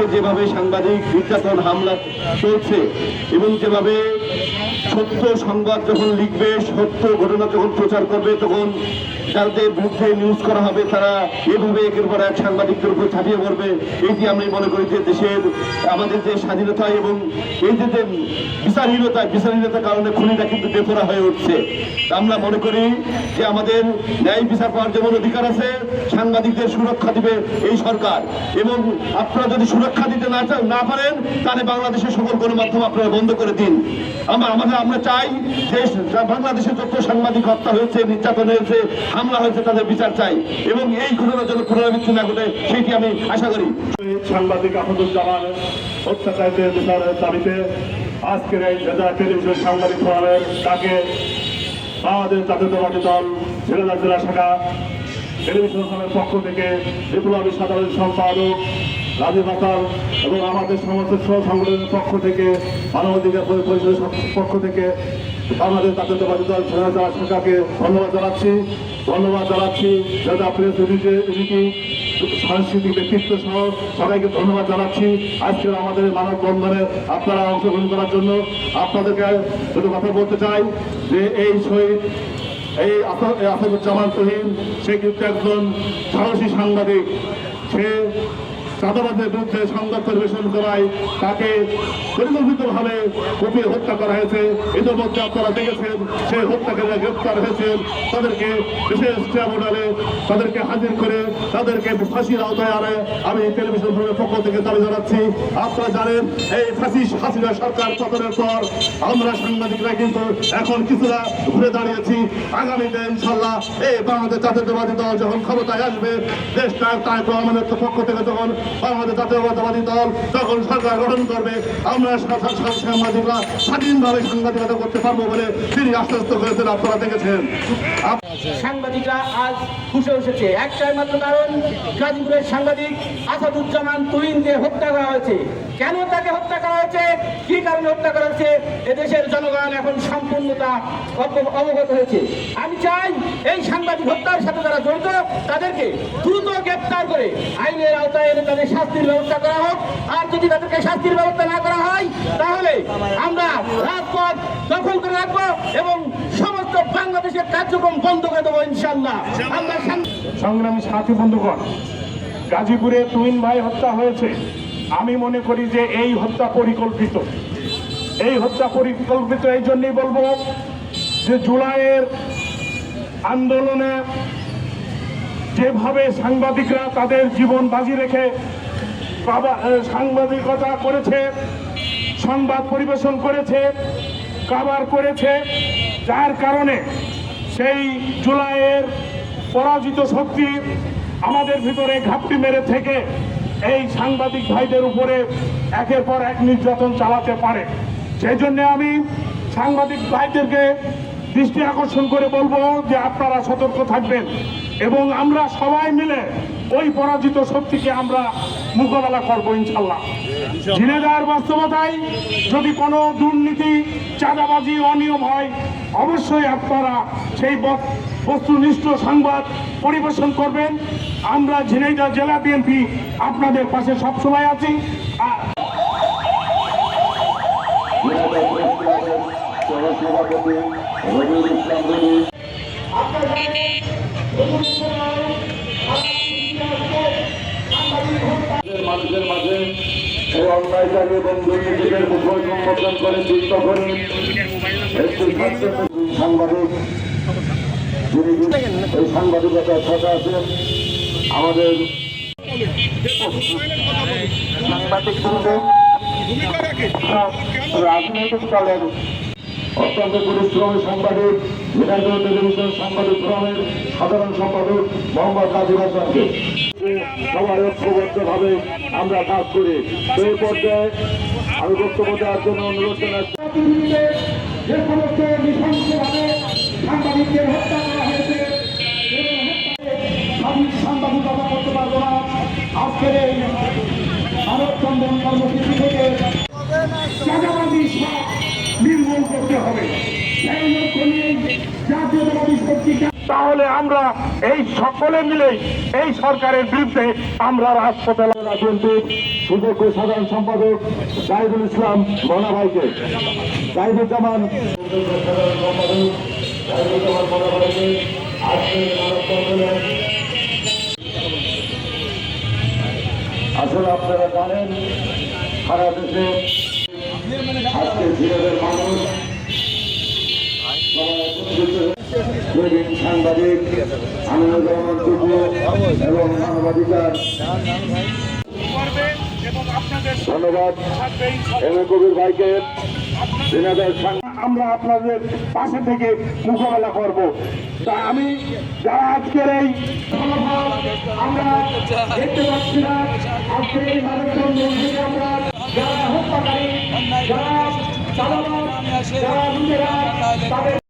দেশে যেভাবে সাংবাদিক নির্যাতন, হামলা চলছে এবং যেভাবে সত্য সংবাদ যখন লিখবে, সত্য ঘটনা যখন প্রচার করবে, তখন যাদের বিরুদ্ধে নিউজ করা হবে, তারা এভাবে একের পর এক সাংবাদিকদের উপর ছাপিয়ে পড়বে। এইটি আমি মনে করি যে দেশের, আমাদের যে স্বাধীনতা এবং এই যে যে বিচারহীনতা, বিচারহীনতার কারণে খুনিরা কিন্তু বেপরা হয়ে উঠছে। আমরা মনে করি যে আমাদের ন্যায় বিচার পাওয়ার যেমন অধিকার আছে, সাংবাদিকদের সুরক্ষা দিবে এই সরকার। এবং আপনারা যদি সুরক্ষা দিতে না চান, না পারেন, তাহলে বাংলাদেশের সকল গণমাধ্যম আপনারা বন্ধ করে দিন। আমরা আমাদের আমরা চাই যে বাংলাদেশে যত সাংবাদিক হত্যা হয়েছে, নির্যাতন হয়েছে হামলা হয়েছে তাদের বিচার চাই এবং এই ঘটনার জন্য পুনরাবৃত্তি না ঘটে, সেটি আমি আশা করি। সাংবাদিক আহমদুজ্জামান অত্যাচারিতের বিচারের দাবিতে আজকের এই টেলিভিশন সাংবাদিক ফোরামের ডাকে আমাদের জাতীয়তাবাদী দল জেলা জেলা শাখা টেলিভিশন ফোরামের পক্ষ থেকে বিপ্লবী সাধারণ সম্পাদক রাজীব আতাল এবং আমাদের সমস্ত সহ সংগঠনের পক্ষ থেকে, মানবাধিকার পরি- পরিষদের পক্ষ থেকে আমাদের জাতীয়তাবাদী দল শাখাকে ধন্যবাদ জানাচ্ছি। ধন্যবাদ জানাচ্ছি জেলা প্রেস ইউনিটি সাংস্কৃতিক ব্যক্তিত্ব সহ সবাইকে ধন্যবাদ জানাচ্ছি। আজকের আমাদের মানববন্ধনে আপনারা অংশগ্রহণ করার জন্য আপনাদেরকে শুধু কথা বলতে চাই যে এই শহীদ, এই আসাদুজ্জামান তহিম সে কিন্তু একজন সাহসী সাংবাদিক। সে চাঁদাবাদের বিরুদ্ধে সংবাদ পরিবেশন করায় তাকে পরিকল্পিতভাবে কুপিয়ে হত্যা করা হয়েছে। ইতিমধ্যে আপনারা দেখেছেন, সেই হত্যাকারীরা গ্রেপ্তার হয়েছেন তাদেরকে বিশেষ ট্রাইব্যুনালে তাদেরকে হাজির করে তাদেরকে ফাঁসির আওতায় আনে। আমি টেলিভিশন পক্ষ থেকে দাবি জানাচ্ছি, আপনারা জানেন, এই ফাঁসি হাসিনা সরকার পতনের পর আমরা সাংবাদিকরা কিন্তু এখন কিছুটা ঘুরে দাঁড়িয়েছি। আগামীতে ইনশাল্লাহ এই বাংলাদেশ জাতীয়তাবাদী দল যখন ক্ষমতায় আসবে, দেশটা তাই রহমানের পক্ষ থেকে যখন বাংলাদেশ জাতীয়তাবাদী দল যখন সরকার গঠন করবে, আমরা সাংবাদিকরা স্বাধীনভাবে সাংবাদিকতা করতে পারব বলে তিনি আশ্বস্ত করেছেন আপনারা দেখেছেন। সাংবাদিকরা আজ খুশে এসেছে। একটাই মাত্র কারণ, গাজীপুরের সাংবাদিক আসাদুজ্জামান তুহিনকে হত্যা করা হয়েছে। কেন তাকে হত্যা করা হয়েছে? কি কারণে হত্যা করা হয়েছে? এদেশের জনগণ এখন সম্পূর্ণতা অবগত হয়েছে। আমি চাই এই সাংবাদিক হত্যার সাথে যারা জড়িত, তাদেরকে দ্রুত গ্রেপ্তার করে আইনের আওতায় এনে শাস্তির ব্যবস্থা করা হোক। আর যদি তাদেরকে শাস্তির ব্যবস্থা না করা হয়, তাহলে আমরা রাজপথ দখল করে রাখব এবং সমস্ত বাংলাদেশের কার্যক্রম বন্ধ করে দেবো ইনশাল্লাহ আমরা সংগ্রামী সাথী বন্ধুগণ, গাজীপুরে তুইন ভাই হত্যা হয়েছে। আমি মনে করি যে এই হত্যা পরিকল্পিত। এই হত্যা পরিকল্পিত এই জন্যই বলব যে জুলাইয়ের আন্দোলনে যেভাবে সাংবাদিকরা তাদের জীবন বাজি রেখে সাংবাদিকতা করেছে, সংবাদ পরিবেশন করেছে কাবার করেছে, যার কারণে সেই জুলাইয়ের পরাজিত শক্তি আমাদের ভিতরে ঘাপটি মেরে থেকে এই সাংবাদিক ভাইদের উপরে একের পর এক নির্যাতন চালাতে পারে। সেই জন্য আমি সাংবাদিক ভাইদেরকে দৃষ্টি আকর্ষণ করে বলব যে আপনারা সতর্ক থাকবেন এবং আমরা সবাই মিলে ওই পরাজিত শক্তিকে আমরা মোকাবেলা করব ইনশাল্লাহ। ঝিনেদার বাস্তবতায় যদি কোনো দুর্নীতি চাঁদাবাজি অনিয়ম হয় অবশ্যই আপনারা সেই বস্তুনিষ্ঠ সংবাদ পরিবেশন করবেন। আমরা ঝিনাইদহ জেলা বিএনপি আপনাদের পাশে সবসময় আছি। আর মানুষের মাঝে অন্যায়কারী এবং দুর্নীতিদের চিত্ত করে সাংবাদিক যিনি আমাদের সাংবাদিক রাজনৈতিক দলের অত্যন্ত পরিশ্রমী সাংবাদিক ঝিনাইদহ টেলিভিশন সাংবাদিক ফোরামের সাধারণ সম্পাদক মোহাম্মদ কাজী হাসানকে সবাই ঐক্যবদ্ধভাবে আমরা কাজ করি। সেই পর্যায়ে আমি বক্তব্য দেওয়ার জন্য অনুরোধ জানাচ্ছি। সাংবাদিকদের হত্যা করা হয়েছে সাংবাদিকতা করতে পারব না। আজকের এই চন্দন কর্মসূচি তাহলে আমরা এই সকলে মিলে এই সরকারের বিরুদ্ধে আমরা রাজপথে সুযোগ্য সাধারণ সম্পাদক জাহিদুল ইসলাম মনা ভাইকে জাহিদুজ্জামান। মনা আসলে আপনারা জানেন, সারা দেশে আজকে ঝিনাইদের মানুষ প্রবীণ সাংবাদিক এবং মানবাধিকার। ধন্যবাদ। এম এ কবির ভাইকে আমরা আপনাদের পাশে থেকে মোকাবেলা করব। তা আমি যারা আজকের এই আমরা দেখতে পাচ্ছি না, আজকে এই মানুষজন আমরা যারা হত্যাকারী, যারা চালানো যারা লুটেরা, তাদের